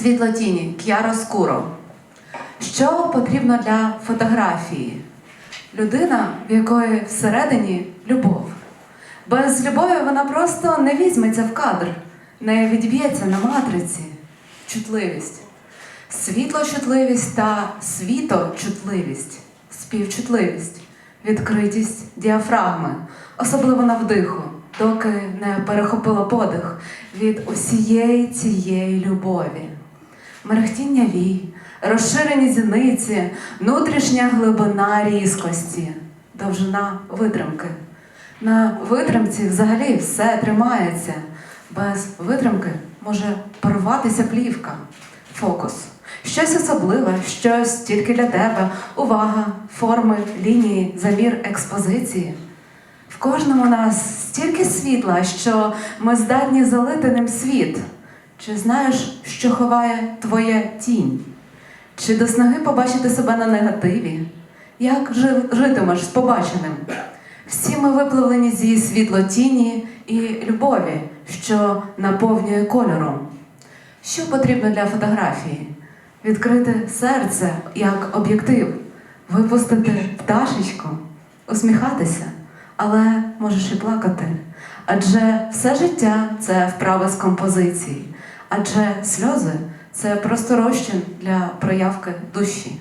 Світло тіні К'яро Скуро. Що потрібно для фотографії? Людина, в якої всередині любов. Без любові вона просто не візьметься в кадр, не відб'ється на матриці. Чутливість. Світлочутливість та світочутливість, співчутливість, відкритість діафрагми, особливо на вдиху, доки не перехопило подих від усієї цієї любові. Мерехтіння вій, розширені зіниці, внутрішня глибина різкості, довжина витримки. На витримці взагалі все тримається. Без витримки може порватися плівка. Фокус. Щось особливе, щось тільки для тебе. Увага, форми, лінії, замір експозиції. В кожному нас стільки світла, що ми здатні залити ним світ. Чи знаєш, що ховає твоя тінь? Чи до снаги побачити себе на негативі? Як жи- житимеш з побаченим? Всі ми випливлені зі світло тіні і любові, що наповнює кольором. Що потрібно для фотографії? Відкрити серце як об'єктив, випустити пташечку, усміхатися, але можеш і плакати. Адже все життя це вправи з композиції, адже сльози це просто розчин для проявки душі.